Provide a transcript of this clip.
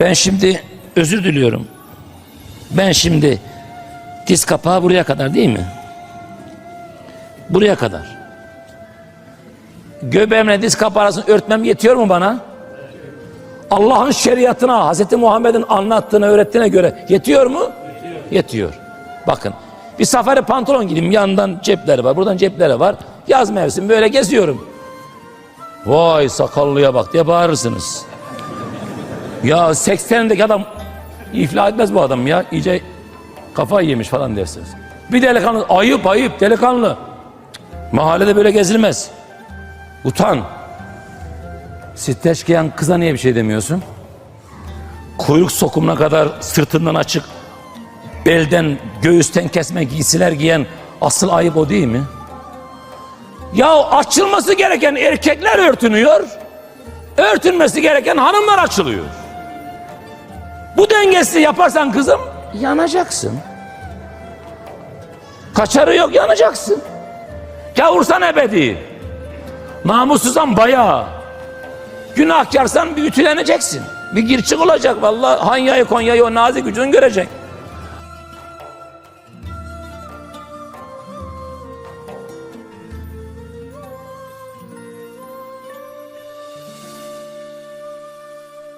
Ben şimdi özür diliyorum. Ben şimdi diz kapağı buraya kadar değil mi? Buraya kadar. Göbeğimle diz kapağı arasını örtmem yetiyor mu bana? Allah'ın şeriatına, Hz. Muhammed'in anlattığına, öğrettiğine göre yetiyor mu? Yetiyor. Bakın bir safari pantolon giydim yandan cepleri var, buradan cepleri var. Yaz mevsim böyle geziyorum. Vay sakallıya bak diye bağırırsınız. Ya 80'indeki adam iflah etmez bu adam ya. İyice kafa yemiş falan dersiniz. Bir delikanlı ayıp ayıp delikanlı. Mahallede böyle gezilmez. Utan. Streç giyen kıza niye bir şey demiyorsun? Kuyruk sokumuna kadar sırtından açık, belden, göğüsten kesme giysiler giyen asıl ayıp o değil mi? Ya açılması gereken erkekler örtünüyor, örtünmesi gereken hanımlar açılıyor. Bu dengesi yaparsan kızım yanacaksın. Kaçarı yok yanacaksın. Gavursan ebedi. Namussuzsan bayağı. Günahkarsan bir ütüleneceksin. Bir girçik olacak vallahi. Hanyayı Konya'yı o nazik gücünü görecek.